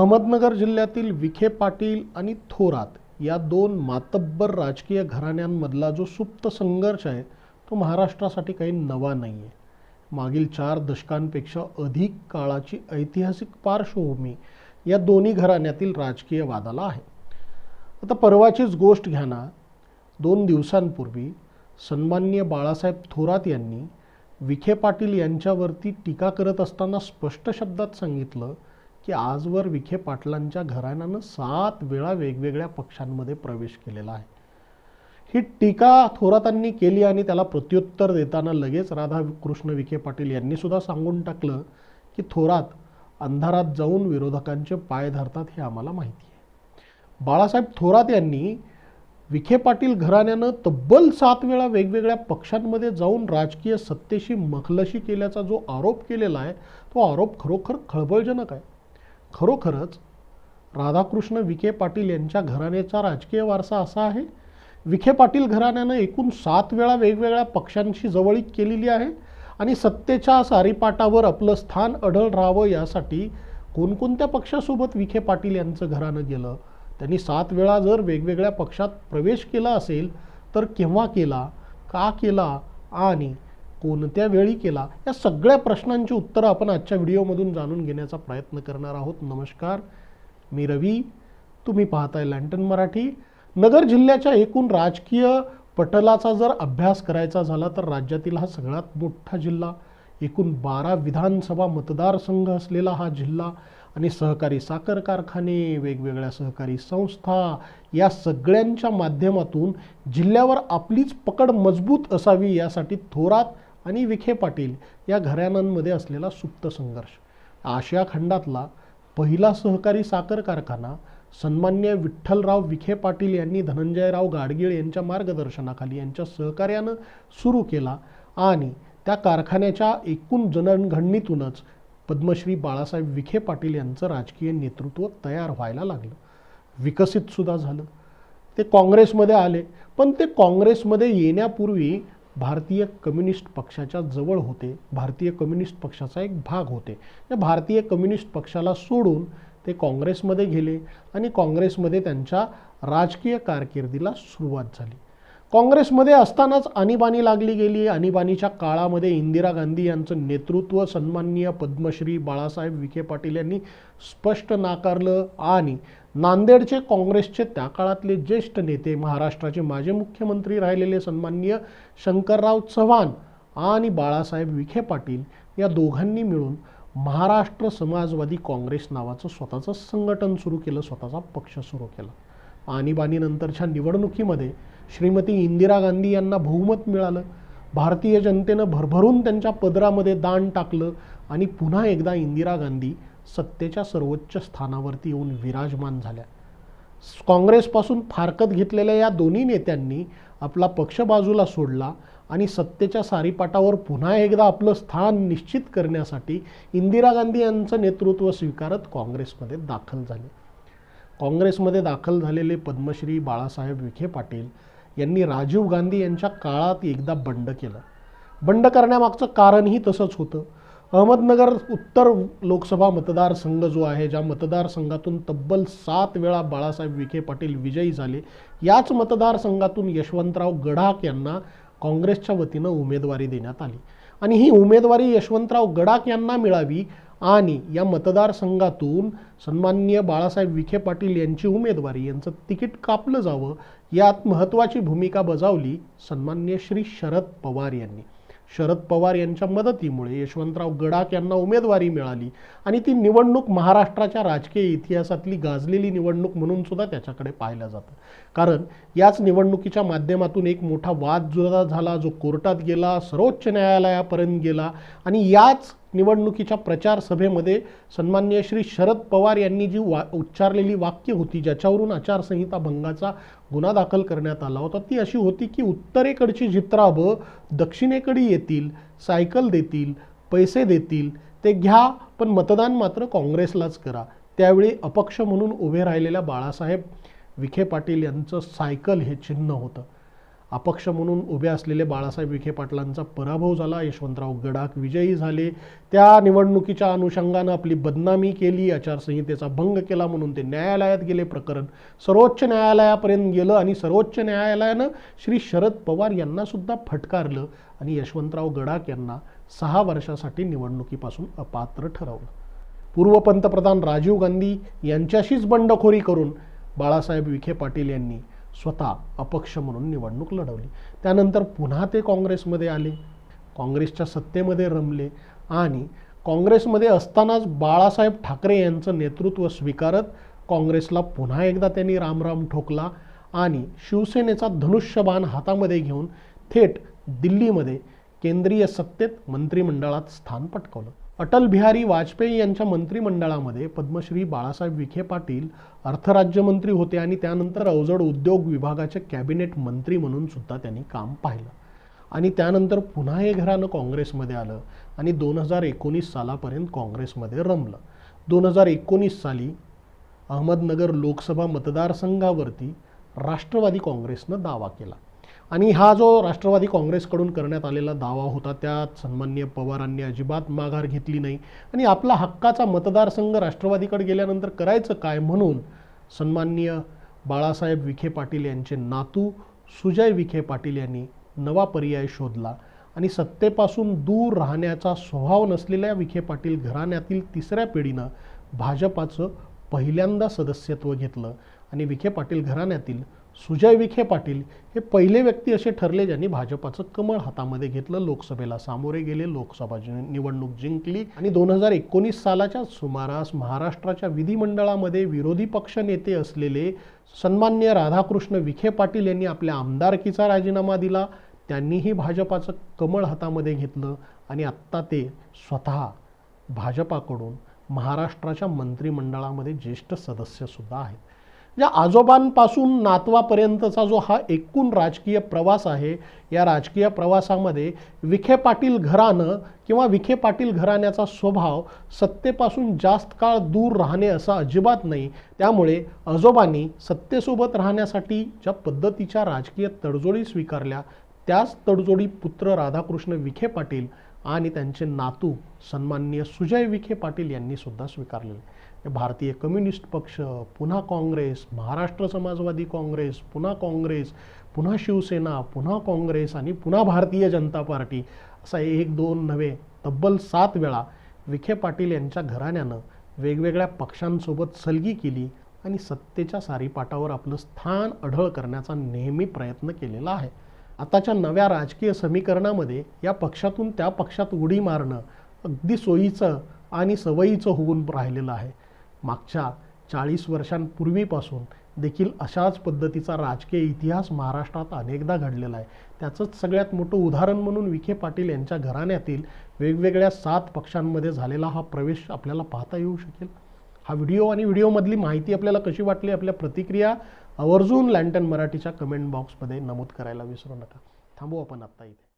अहमदनगर जिल्ह्यातील विखे पाटील आणि थोरात या दोन मातब्बर राजकीय घराण्यांमधला जो सुप्त संघर्ष आहे तो महाराष्ट्रासाठी काही नवा नाही आहे मागील चार दशकांपेक्षा अधिक काळाची ऐतिहासिक पार्श्वभूमी या दोन्ही घराण्यातील राजकीय वादाला आहे. आता परवाचीच गोष्ट घ्या ना. दोन दिवसांपूर्वी सन्माननीय बाळासाहेब थोरात यांनी विखे पाटील यांच्यावरती टीका करत असताना स्पष्ट शब्दात सांगितलं की आजवर विखे पाटलांच्या घराण्यानं सात वेळा वेगवेगळ्या पक्षांमध्ये प्रवेश केलेला आहे. ही टीका थोरातांनी केली आणि त्याला प्रत्युत्तर देताना लगेच राधाकृष्ण विखे पाटील यांनी सुद्धा सांगून टाकलं की थोरात अंधारात जाऊन विरोधकांचे पाय धरतात हे आम्हाला माहिती आहे. बाळासाहेब थोरात यांनी विखे पाटील घराण्यानं तब्बल सात वेळा वेगवेगळ्या पक्षांमध्ये जाऊन राजकीय सत्तेशी मखलशी केल्याचा जो आरोप केलेला आहे तो आरोप खरोखर खळबळजनक आहे. खरोखरच राधाकृष्ण विखे पाटील यांच्या घराण्याचा राजकीय वारसा असा आहे? विखे पाटील घराण्यानं एकूण सात वेळा वेगवेगळ्या पक्षांशी जवळीक केलेली आहे आणि सत्तेच्या सारीपाटावर आपलं स्थान अढळ राहावं यासाठी कोणकोणत्या पक्षासोबत विखे पाटील यांचं घराणं गेलं? त्यांनी सात वेळा जर वेगवेगळ्या पक्षात प्रवेश केला असेल तर केव्हा केला का केला आणि कोणत्या वेळी केला. या सगळ्या प्रश्नांची उत्तरं आपण आजच्या व्हिडिओमधून जाणून घेण्याचा प्रयत्न करणार आहोत. नमस्कार मी रवी. तुम्ही पाहताय लँटन मराठी. नगर जिल्ह्याच्या एकूण राजकीय पटलाचा जर अभ्यास करायचा झाला तर राज्यातील हा सगळ्यात मोठा जिल्हा एकूण बारा विधानसभा मतदारसंघ असलेला हा जिल्हा आणि सहकारी साखर कारखाने वेगवेगळ्या सहकारी संस्था या सगळ्यांच्या माध्यमातून जिल्ह्यावर आपलीच पकड मजबूत असावी यासाठी थोरात आणि विखे पाटील या घराण्यांमध्ये असलेला सुप्त संघर्ष. आशिया खंडातला पहिला सहकारी साखर कारखाना सन्मान्य विठ्ठलराव विखे पाटील यांनी धनंजयराव गाडगीळ यांच्या मार्गदर्शनाखाली यांच्या सहकार्यानं सुरू केला आणि त्या कारखान्याच्या एकूण जनगणणीतूनच पद्मश्री बाळासाहेब विखे पाटील यांचं राजकीय नेतृत्व तयार व्हायला लागलं. विकसित सुद्धा झालं. ते काँग्रेसमध्ये आले पण ते काँग्रेसमध्ये येण्यापूर्वी भारतीय कम्युनिस्ट पक्षाच्या जवळ होते. भारतीय कम्युनिस्ट पक्षाचा एक भाग होते. या भारतीय कम्युनिस्ट पक्षाला सोडून ते काँग्रेसमध्ये गेले आणि काँग्रेसमध्ये त्यांच्या राजकीय कारकिर्दीला सुरुवात झाली. काँग्रेसमध्ये असतानाच आणीबाणी लागली गेली. आणीबाणीच्या काळामध्ये इंदिरा गांधी यांचं नेतृत्व सन्माननीय पद्मश्री बाळासाहेब विखे पाटील यांनी स्पष्ट नाकारलं आणि नांदेडचे काँग्रेसचे त्या काळातले ज्येष्ठ नेते महाराष्ट्राचे माजी मुख्यमंत्री राहिलेले सन्माननीय शंकरराव चव्हाण आणि बाळासाहेब विखे पाटील या दोघांनी मिळून महाराष्ट्र समाजवादी काँग्रेस नावाचं स्वतःचं संघटन सुरू केलं स्वतःचा पक्ष सुरू केला. आणीबाणीनंतरच्या निवडणुकीमध्ये श्रीमती इंदिरा गांधी यांना बहुमत मिळालं. भारतीय जनतेनं भरभरून त्यांच्या पदरामध्ये दान टाकलं आणि पुन्हा एकदा इंदिरा गांधी सत्तेच्या सर्वोच्च स्थानावरती येऊन विराजमान झाल्या. काँग्रेसपासून फारकत घेतलेल्या या दोन्ही नेत्यांनी आपला पक्ष बाजूला सोडला आणि सत्तेच्या सारीपाटावर पुन्हा एकदा आपलं स्थान निश्चित करण्यासाठी इंदिरा गांधी यांचं नेतृत्व स्वीकारत काँग्रेसमध्ये दाखल झाले. काँग्रेसमध्ये दाखल झालेले पद्मश्री बाळासाहेब विखे पाटील यांनी राजीव गांधी यांच्या काळात एकदा बंड केलं. बंड करण्यामागचं कारणही तसंच होतं. अहमदनगर उत्तर लोकसभा मतदारसंघ जो आहे ज्या मतदारसंघातून तब्बल सात वेळा बाळासाहेब विखे पाटील विजयी झाले याच मतदारसंघातून यशवंतराव गडाख यांना काँग्रेसच्या वतीनं उमेदवारी देण्यात आली. आणि ही उमेदवारी यशवंतराव गडाख यांना मिळावी आणि या मतदारसंघातून सन्माननीय बाळासाहेब विखे पाटील यांची उमेदवारी यांचं तिकीट कापलं जावं यात महत्त्वाची भूमिका बजावली सन्माननीय श्री शरद पवार यांनी. शरद पवार यांच्या मदतीमुळे यशवंतराव गडाख यांना उमेदवारी मिळाली आणि ती निवडणूक महाराष्ट्राच्या राजकीय इतिहासातली गाजलेली निवडणूक म्हणून सुद्धा त्याच्याकडे पाहिलं जातं. कारण याच निवडणुकीच्या माध्यमातून एक मोठा वाद जुदा झाला जो कोर्टात गेला सर्वोच्च न्यायालयापर्यंत गेला आणि याच निवडणुकीच्या प्रचार सभेमध्ये सन्मान्य श्री शरद पवार यांनी जी वा उच्चारलेली वाक्य होती ज्याच्यावरून आचारसंहिता भंगाचा गुन्हा दाखल करण्यात आला होता ती अशी होती की उत्तरेकडची जित्राबं दक्षिणेकडे येतील सायकल देतील पैसे देतील ते घ्या पण मतदान मात्र काँग्रेसलाच करा. त्यावेळी अपक्ष म्हणून उभे राहिलेल्या बाळासाहेब विखे पाटील यांचं सायकल हे चिन्ह होतं. अपक्ष म्हणून उभे असलेले बाळासाहेब विखे पाटलांचा पराभव झाला. यशवंतराव गडाख विजयी झाले. त्या निवडणुकीच्या अनुषंगानं आपली बदनामी केली. आचारसंहितेचा भंग केला म्हणून ते न्यायालयात गेले. प्रकरण सर्वोच्च न्यायालयापर्यंत गेलं आणि सर्वोच्च न्यायालयानं श्री शरद पवार यांनासुद्धा फटकारलं आणि यशवंतराव गडाख यांना सहा वर्षासाठी निवडणुकीपासून अपात्र ठरवलं. पूर्व पंतप्रधान राजीव गांधी यांच्याशीच बंडखोरी करून बाळासाहेब विखे पाटील यांनी स्वतः अपक्ष म्हणून निवडणूक लढवली. त्यानंतर पुन्हा ते काँग्रेसमध्ये आले. काँग्रेसच्या सत्तेमध्ये रमले आणि काँग्रेसमध्ये असतानाच बाळासाहेब ठाकरे यांचं नेतृत्व स्वीकारत काँग्रेसला पुन्हा एकदा त्यांनी रामराम ठोकला आणि शिवसेनेचा धनुष्यबाण हातामध्ये घेऊन थेट दिल्लीमध्ये केंद्रीय सत्तेत मंत्रिमंडळात स्थान पटकावलं. अटल बिहारी वाजपेयी यांच्या मंत्रिमंडळामध्ये पद्मश्री बाळासाहेब विखे पाटील अर्थराज्यमंत्री होते आणि त्यानंतर अवजड उद्योग विभागाचे कॅबिनेट मंत्री म्हणून सुद्धा त्यांनी काम पाहिलं. आणि त्यानंतर पुन्हा हे घरानं काँग्रेसमध्ये आलं आणि दोन हजार एकोणीस सालापर्यंत काँग्रेसमध्ये रमलं. दोन हजार एकोणीस साली अहमदनगर लोकसभा मतदारसंघावरती राष्ट्रवादी काँग्रेसनं दावा केला. आणि हा जो राष्ट्रवादी काँग्रेसकडून करण्यात आलेला दावा होता त्यात सन्मान्य पवारांनी अजिबात माघार घेतली नाही. आणि आपला हक्काचा मतदारसंघ राष्ट्रवादीकडे गेल्यानंतर करायचं काय म्हणून सन्माननीय बाळासाहेब विखे पाटील यांचे नातू सुजय विखे पाटील यांनी नवा पर्याय शोधला. आणि सत्तेपासून दूर राहण्याचा स्वभाव नसलेल्या विखे पाटील घराण्यातील तिसऱ्या पिढीनं भाजपाचं पहिल्यांदा सदस्यत्व घेतलं. आणि विखे पाटील घराण्यातील सुजय विखे पाटील हे पहिले व्यक्ती असे ठरले ज्यांनी भाजपाचं कमळ हातामध्ये घेतलं. लोकसभेला सामोरे गेले लोकसभा जि- निवडणूक जिंकली आणि दोन हजार एकोणीस सालाच्या सुमारास महाराष्ट्राच्या विधिमंडळामध्ये विरोधी पक्ष नेते असलेले सन्मान्य राधाकृष्ण विखे पाटील यांनी आपल्या आमदारकीचा राजीनामा दिला. त्यांनीही भाजपाचं कमळ हातामध्ये घेतलं आणि आत्ता ते स्वतः भाजपाकडून महाराष्ट्राच्या मंत्रिमंडळामध्ये ज्येष्ठ सदस्यसुद्धा आहेत. या आजोबांपासून नातवापर्यंतचा जो हा एकूण राजकीय प्रवास आहे या राजकीय प्रवासामध्ये विखे पाटील घराणं किंवा विखे पाटील घराण्याचा स्वभाव सत्तेपासून जास्त काळ दूर राहणे असं अजिबात नाही. त्यामुळे आजोबांनी सत्तेसोबत राहण्यासाठी ज्या पद्धतीच्या राजकीय तडजोडी स्वीकारल्या त्याच तडजोडी पुत्र राधाकृष्ण विखे पाटील आणि त्यांचे नातू सन्माननीय सुजय विखे पाटील यांनी सुद्धा स्वीकारलेले. भारतीय कम्युनिस्ट पक्ष पुन्हा काँग्रेस महाराष्ट्र समाजवादी काँग्रेस पुन्हा काँग्रेस पुन्हा शिवसेना पुन्हा काँग्रेस आणि पुन्हा भारतीय जनता पार्टी असा एक दोन नव्हे तब्बल सात वेळा विखे पाटील यांच्या घराण्यानं वेगवेगळ्या पक्षांसोबत सलगी केली आणि सत्तेच्या सारीपाटावर आपलं स्थान अढळ करण्याचा नेहमी प्रयत्न केलेला आहे. आताच्या नव्या राजकीय समीकरणामध्ये या पक्षातून त्या पक्षात उडी मारणं अगदी सोयीचं आणि सवयीचं होऊन राहिलेलं आहे. मागच्या चाळीस वर्षांपूर्वीपासून देखील अशाच पद्धतीचा राजकीय इतिहास महाराष्ट्रात अनेकदा घडलेला आहे. त्याचंच सगळ्यात मोठं उदाहरण म्हणून विखे पाटील यांच्या घराण्यातील वेगवेगळ्या सात पक्षांमध्ये झालेला हा प्रवेश आपल्याला पाहता येऊ शकेल. हा व्हिडिओ आणि व्हिडिओमधली माहिती आपल्याला कशी वाटली आपल्या प्रतिक्रिया आवर्जून लँटन मराठीच्या कमेंट बॉक्समध्ये नमूद करायला विसरू नका. थांबू आपण आत्ता इथे.